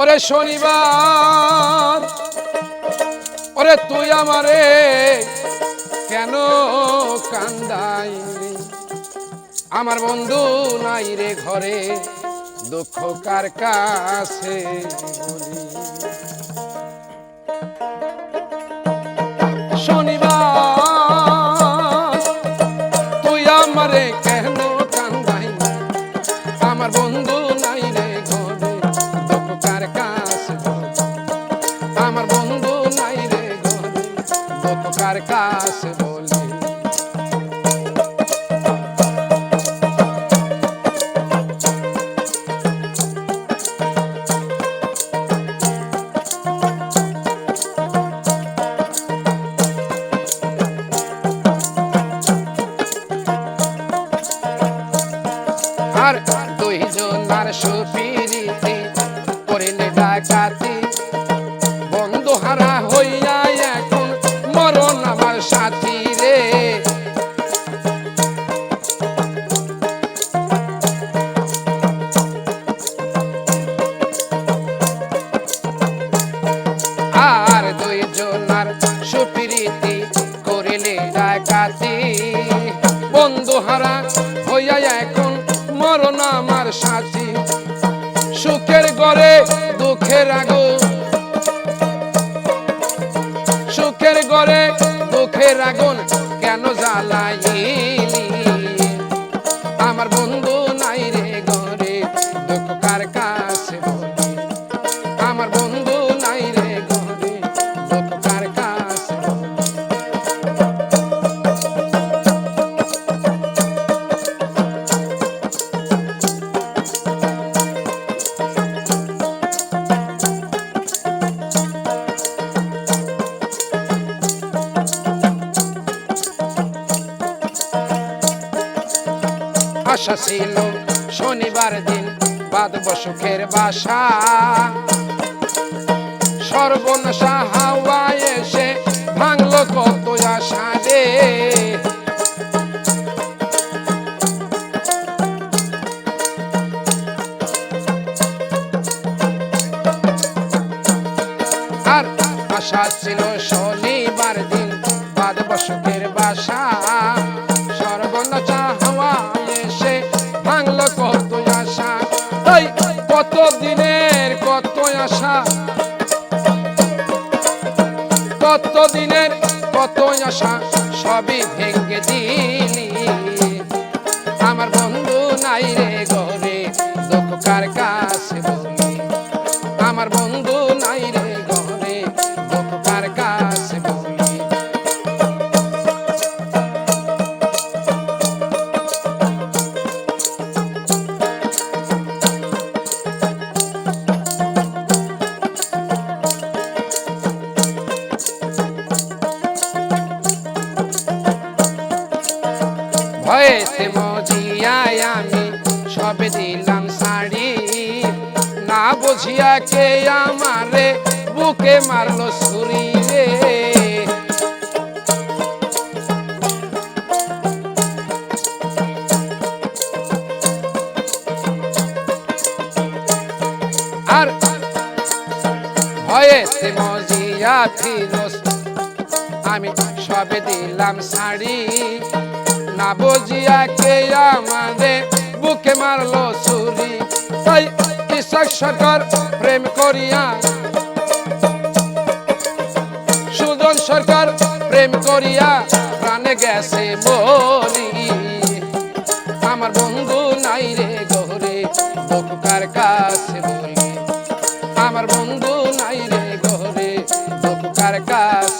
ওরে শনিবার, ওরে তুই আমারে কেন কান্দাইলি? আমার বন্ধু নাই রে ঘরে, দুঃখ কার কাছে শনিবার, তুই আমারে দুঃখ কার কাছে বলি আর দুইজনার সুপিরিতি করিলে ডাকাতি সুপিরিতি করিলে ডাকাতি। হইয়া এখন মরণ আমার সাথী। সুখের গড়ে, দুঃখের আগুন। সুখের গড়ে, দুঃখের আগুন কেন জ্বালাইলি? আমার বন্ধু আশা ছিল শনিবার দিন বাদ বসুখের বাসা। সর্বনাশা হাওয়া এসে ভাঙলো কত আশা রে। আর আশা ছিল শনিবার দিন বাদ বসুকের বাসা। দিনের কত আশা? কত দিনের কত আশা? সবই ভেঙে দিলি। আমার বন্ধু নাই রে ঘরে দুঃখ কার কাছে আমার বন্ধু নাই রে ভয়েতে মজিয়ায় আমি সবে দিলাম শাড়ি। না বুঝিয়া কে আমারে বুকে মারলো ছুরি রে। আর ভয়েতে মজিয়া ফিরোজ, আমি সবে দিলাম শাড়ি। না বুঝিয়া কে আমাদের, বুকে মারলো সুরি তাই কৃষক সরকার প্রেম করিয়া সুজন সরকার প্রেম করিয়া প্রাণে গেছে বলি আমার বন্ধু নাই রে গহরে বকুকার কাছে বলি। আমার বন্ধু নাই রে গহরে বকুকার কাছে